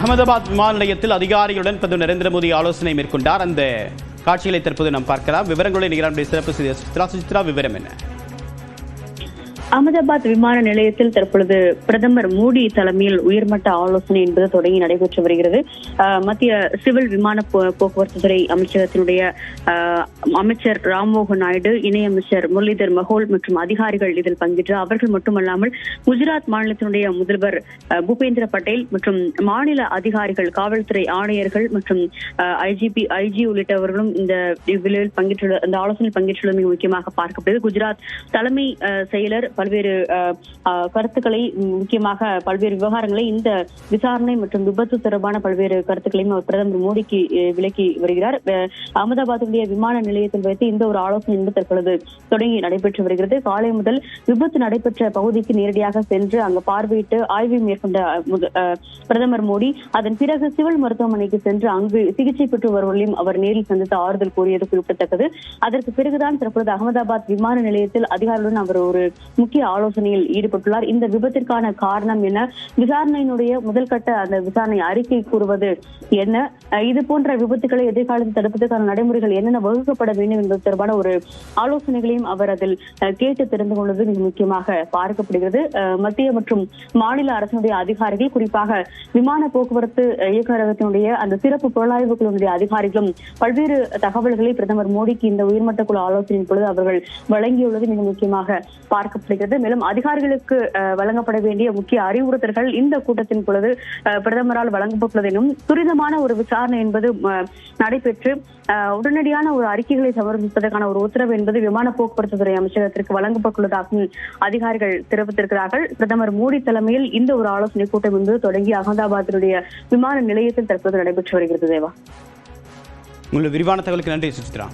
அகமதாபாத் விமான நிலையத்தில் அதிகாரிகளுடன் பிரதமர் நரேந்திர மோடி ஆலோசனை மேற்கொண்டார். அந்த காட்சிகளை தற்போது நாம் பார்க்கலாம். விவரங்களை நிகழ்ச்சி சிறப்பு செய்தி சுசித்ரா விவரம் என்ன? அகமதாபாத் விமான நிலையத்தில் தற்பொழுது பிரதமர் மோடி தலைமையில் உயர்மட்ட ஆலோசனை என்பது தொடங்கி நடைபெற்று வருகிறது. அஹ், மத்திய சிவில் விமான போ- போக்குவரத்து துறை அமைச்சகத்தினுடைய அமைச்சர் ராம்மோகன் நாயுடு இணையமைச்சர் முரளிதர் மஹோல் மற்றும் அதிகாரிகள் இதில் பங்கேற்று அவர்கள் மட்டுமல்லாமல் குஜராத் மாநிலத்தினுடைய முதல்வர் பூபேந்திர பட்டேல் மற்றும் மாநில அதிகாரிகள் காவல்துறை ஆணையர்கள் மற்றும் ஐஜிபி ஐஜி உள்ளிட்டவர்களும் இந்த இவ்விழாவில் பங்கேற்றுள்ள இந்த ஆலோசனையில் பங்கேற்றுள்ளது மிக முக்கியமாக பார்க்கப்படுது குஜராத் தலைமை செயலர் பல்வேறு கருத்துக்களை முக்கியமாக பல்வேறு விவகாரங்களை இந்த விசாரணை மற்றும் விபத்து தொடர்பான பல்வேறு கருத்துக்களையும் அவர் பிரதமர் மோடிக்கு விளக்கி வருகிறார். அகமதாபாத்துடைய விமான நிலையத்தில் வைத்து இந்த ஒரு ஆலோசனை என்பது தற்பொழுது தொடங்கி நடைபெற்று வருகிறது. காலை முதல் விபத்து நடைபெற்ற பகுதிக்கு நேரடியாக சென்று அங்கு பார்வையிட்டு ஆய்வு மேற்கொண்ட அஹ், பிரதமர் மோடி அதன் பிறகு சிவில் மருத்துவமனைக்கு சென்று அங்கு சிகிச்சை பெற்று வருவர்களையும் அவர் நேரில் சந்தித்து ஆறுதல் கூறியது குறிப்பிடத்தக்கது. அதற்கு பிறகுதான் தற்பொழுது அகமதாபாத் விமான நிலையத்தில் அதிகாரிகளுடன் அவர் ஒரு முக்கிய ஆலோசனையில் ஈடுபட்டுள்ளார். இந்த விபத்திற்கான காரணம் என்ன? விசாரணையினுடைய முதல் கட்ட அந்த விசாரணை அறிக்கை கூறுவது என்ன? இது போன்ற விபத்துகளை எதிர்காலத்தில் தடுப்பதற்கான நடைமுறைகள் என்னென்ன வகுக்கப்பட வேண்டும் என்பது தொடர்பான ஒரு ஆலோசனைகளையும் அவர் அதில் கேட்டு தெரிந்து கொள்வது மிக முக்கியமாக பார்க்கப்படுகிறது. மத்திய மற்றும் மாநில அரசினுடைய அதிகாரிகள் குறிப்பாக விமான போக்குவரத்து அஹ், இயக்குநரகத்தினுடைய அந்த சிறப்பு புலனாய்வு குழுவினுடைய அதிகாரிகளும் பல்வேறு தகவல்களை பிரதமர் மோடிக்கு இந்த உயர்மட்ட குழு ஆலோசனையின் பொழுது அவர்கள் வழங்கியுள்ளது மிக முக்கியமாக பார்க்கப்படுகிறது. மேலும் அதிகாரிகளுக்கு வழங்கப்பட வேண்டிய முக்கிய அறிவுறுத்தல்கள் இந்த கூட்டத்தின் பொழுது பிரதமரால் வழங்கப்பட்டுள்ளதெனும் துரிதமான ஒரு விசாரணை என்பது நடைபெற்று உடனடியான ஒரு அறிக்கைகளை சமர்ப்பிப்பதற்கான ஒரு உத்தரவு என்பது விமான போக்குவரத்து துறை அமைச்சகத்திற்கு வழங்கப்பட்டுள்ளதாகவும் அதிகாரிகள் தெரிவித்திருக்கிறார்கள். பிரதமர் மோடி தலைமையில் இந்த ஒரு ஆலோசனை கூட்டம் என்பது தொடங்கி அகமதாபாத்தினுடைய விமான நிலையத்தில் தற்போது நடைபெற்று வருகிறது தேவா. உங்களுடைய விரிவான தகவலுக்கு நன்றி சுசித்ரா.